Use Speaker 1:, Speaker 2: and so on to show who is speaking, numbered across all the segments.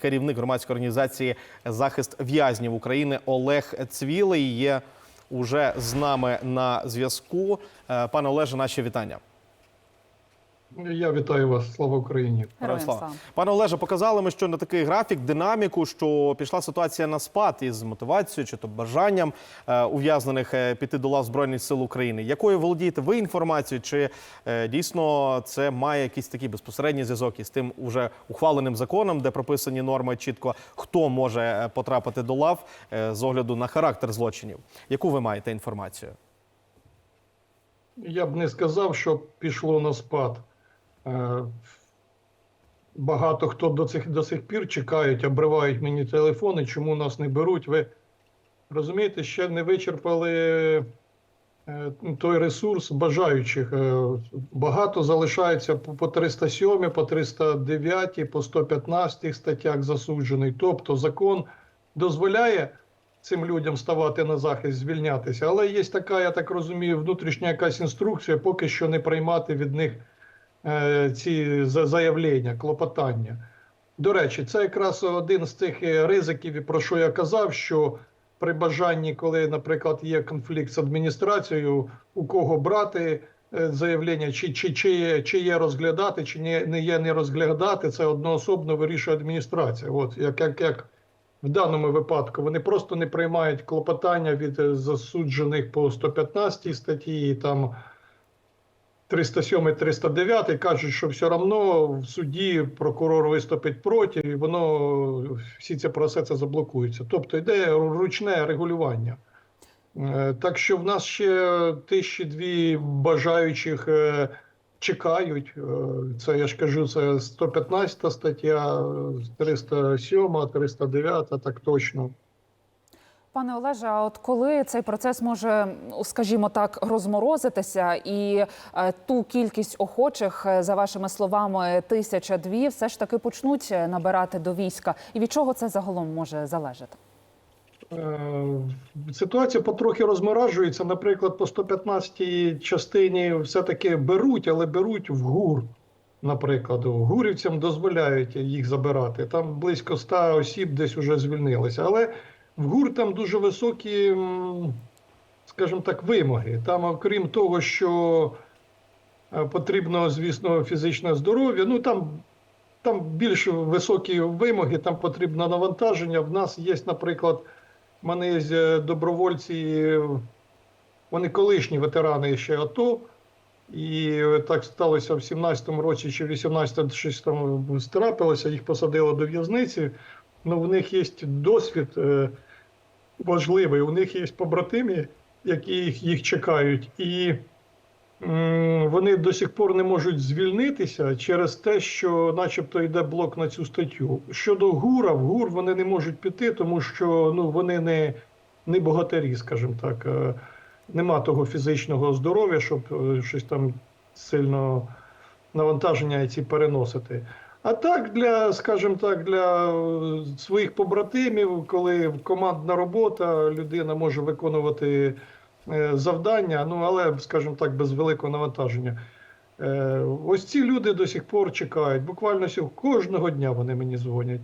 Speaker 1: керівник громадської організації захист в'язнів України Олег Цвілий є уже з нами на зв'язку. Е, Пане Олеже, наші вітання.
Speaker 2: Я вітаю вас, слава Україні.
Speaker 1: Героям
Speaker 3: Героям
Speaker 1: слава.
Speaker 3: слава.
Speaker 1: Пане Олеже, показали ми, що на такий графік, динаміку, що пішла ситуація на спад із мотивацією чи то бажанням е, ув'язнених е, піти до лав Збройних сил України. Якою володієте ви інформацією? Чи е, дійсно це має якийсь такий безпосередній зв'язок із тим уже ухваленим законом, де прописані норми чітко, хто може е, потрапити до лав е, з огляду на характер злочинів? Яку ви маєте інформацію?
Speaker 2: Я б не сказав, що пішло на спад. Е, Багато хто до цих до сих пір чекають, обривають мені телефони, чому нас не беруть. Ви розумієте, ще не вичерпали е, той ресурс бажаючих. Е, Багато залишається по по 307, по 309, по 115 статтях засуджений. Тобто закон дозволяє цим людям ставати на захист, звільнятися. Але є така, я так розумію, внутрішня якась інструкція, поки що не приймати від них ці заявлення, клопотання. До речі, це якраз один з тих е, ризиків, про що я казав, що при бажанні, коли, наприклад, є конфлікт з адміністрацією, у кого брати е, заявлення, чи, чи, чи, чи є розглядати, чи не, не є не розглядати, це одноособно вирішує адміністрація. От як, як, як в даному випадку вони просто не приймають клопотання від е, засуджених по 115 статті, там 307 309 кажуть, що все одно в суді прокурор виступить проти, і воно всі ці процеси заблокуються. Тобто йде ручне регулювання. Е, Так що в нас ще тисячі дві бажаючих е, чекають. Е, Це я ж кажу, це 115 стаття, 307, 309, так точно.
Speaker 3: Пане Олеже, а от коли цей процес може, скажімо так, розморозитися, і е, ту кількість охочих, е, за вашими словами, тисяча дві, все ж таки почнуть е, набирати до війська, і від чого це загалом може залежати?
Speaker 2: Ситуація потрохи розморажується. Наприклад, по 115 частині все-таки беруть, але беруть в ГУР. Наприклад, гурівцям дозволяють їх забирати. Там близько 100 осіб десь вже звільнилися. Але в ГУР там дуже високі, скажімо так, вимоги. Там, окрім того, що е, потрібно, звісно, фізичне здоров'я, ну там там більш високі вимоги, там потрібно навантаження. В нас є, наприклад, в мене є е, добровольці, вони колишні ветерани ще АТО. І так сталося в 17-му році чи в 18-му щось там трапилося, їх посадили до в'язниці. Ну, в них є досвід е, важливий, у них є побратими, які їх, їх чекають. І м, вони до сих пор не можуть звільнитися через те, що начебто йде блок на цю статтю. Щодо ГУРа, в ГУР вони не можуть піти, тому що ну, вони не, не богатирі, скажімо так. Е, Нема того фізичного здоров'я, щоб е, щось там сильно навантаження ці переносити. А так, для, скажімо так, для е, своїх побратимів, коли командна робота, людина може виконувати е, завдання, ну але, скажімо так, без великого навантаження. Е, Ось ці люди до сих пор чекають. Буквально кожного дня вони мені дзвонять.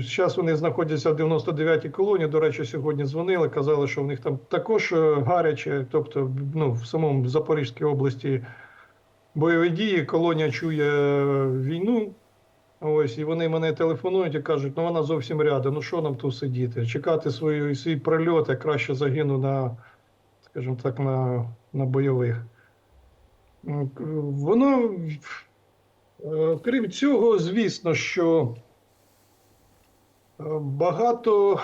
Speaker 2: Зараз вони знаходяться в 99-й колонії. До речі, сьогодні дзвонили, казали, що в них там також гаряче, тобто ну, в самому Запорізькій області бойові дії, колонія чує війну. Ось, і вони мене телефонують і кажуть, ну вона зовсім рядом, ну що нам тут сидіти? Чекати свої, свій прильот, я краще загину на, скажімо так, на, на бойових. Воно, е, крім цього, звісно, що е, багато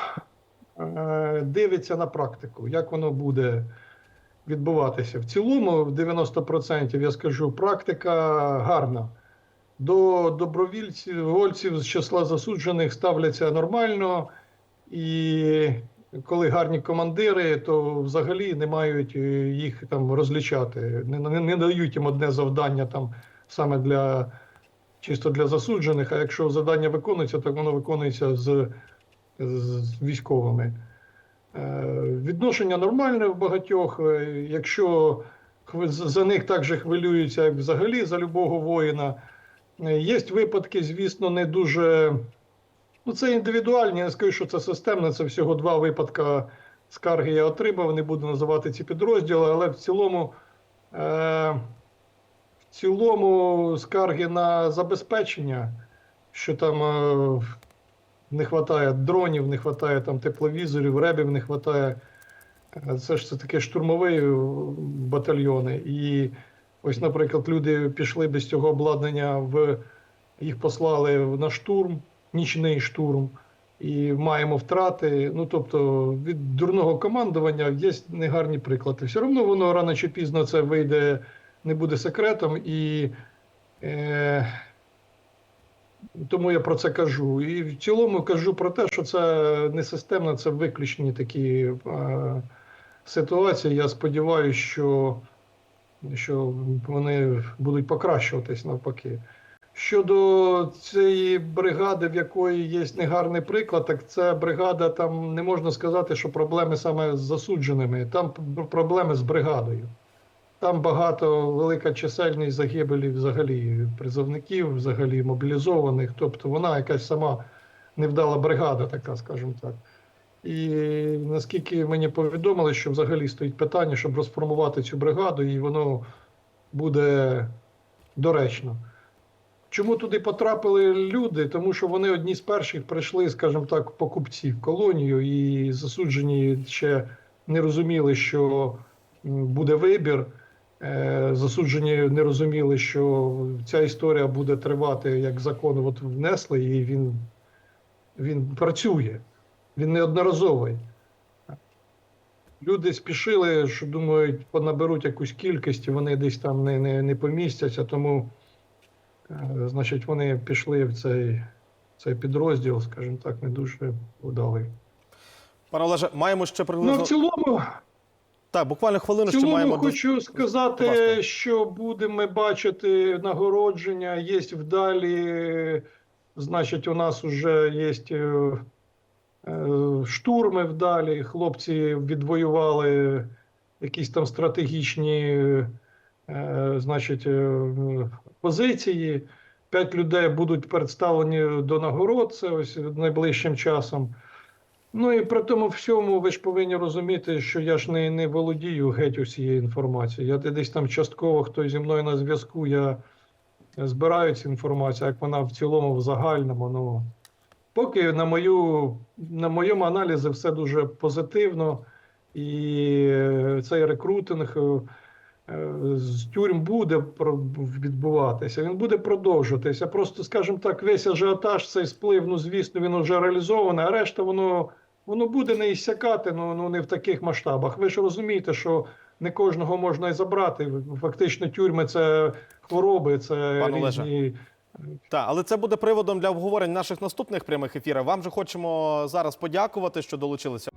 Speaker 2: е, дивиться на практику, як воно буде відбуватися. В цілому, в 90% я скажу, практика гарна. До добровільців з числа засуджених ставляться нормально, і коли гарні командири, то взагалі не мають е, їх там розлічати, не, не, не дають їм одне завдання там саме для чисто для засуджених. А якщо завдання виконується, так воно виконується з, з військовими. Е, Відношення нормальне в багатьох. Е, Якщо за них так же хвилюються, як взагалі за любого воїна. Е, Є випадки, звісно, не дуже. Ну, це індивідуальні, я не скажу, що це системно. Це всього два випадки скарги я отримав. Не буду називати ці підрозділи, але в цілому, е, в цілому скарги на забезпечення, що там е, не вистачає дронів, не вистачає там тепловізорів, ребів не вистачає. Е, Це ж це таке штурмові батальйони. І ось, наприклад, люди пішли без цього обладнання в їх послали на штурм, нічний штурм, і маємо втрати. Ну тобто від дурного командування є негарні приклади. Все одно воно рано чи пізно це вийде, не буде секретом, і е, тому я про це кажу. І в цілому кажу про те, що це не системно, це виключені такі е, ситуації. Я сподіваюся, що, що вони будуть покращуватись навпаки. Щодо цієї бригади, в якої є негарний приклад, так це бригада, там не можна сказати, що проблеми саме з засудженими, там проблеми з бригадою. Там багато велика чисельність загибелі взагалі призовників, взагалі мобілізованих. Тобто вона якась сама невдала бригада, така, скажімо так. І наскільки мені повідомили, що взагалі стоїть питання, щоб розформувати цю бригаду, і воно буде доречно. Чому туди потрапили люди? Тому що вони одні з перших прийшли, скажімо так, покупці в колонію, і засуджені ще не розуміли, що буде вибір. Е, Засуджені не розуміли, що ця історія буде тривати, як закон от внесли, і він, він працює. Він неодноразовий. Люди спішили, що думають, понаберуть якусь кількість, і вони десь там не, не, не помістяться, тому. Е, Значить, вони пішли в цей, цей підрозділ, скажімо так, не дуже вдалий.
Speaker 1: Пане Олеже, маємо ще
Speaker 2: Ну, в цілому,
Speaker 1: так, буквально хвилину ще маємо.
Speaker 2: хочу сказати,
Speaker 1: ласка.
Speaker 2: що будемо бачити нагородження. Є вдалі, значить, у нас вже є е, е, штурми вдалі. Хлопці відвоювали якісь там стратегічні, е, значить, позиції. П'ять людей будуть представлені до нагород. Це ось найближчим часом. Ну і при тому всьому ви ж повинні розуміти, що я ж не, не володію геть усією інформацією. Я десь там частково, хто зі мною на зв'язку, я збираю цю інформацію, як вона в цілому в загальному. Ну, поки на, мою, на моєму аналізі все дуже позитивно, і е, цей рекрутинг е, е, з тюрм буде відбуватися, він буде продовжуватися. Просто, скажімо так, весь ажіотаж, цей сплив, ну звісно, він вже реалізований, а решта воно, воно буде не іссякати, ну, ну не в таких масштабах. Ви ж розумієте, що не кожного можна і забрати. Фактично, тюрми це хвороби, це
Speaker 1: Пане
Speaker 2: різні. Лежа.
Speaker 1: Так, але це буде приводом для обговорень наших наступних прямих ефірів. Вам же хочемо зараз подякувати, що долучилися.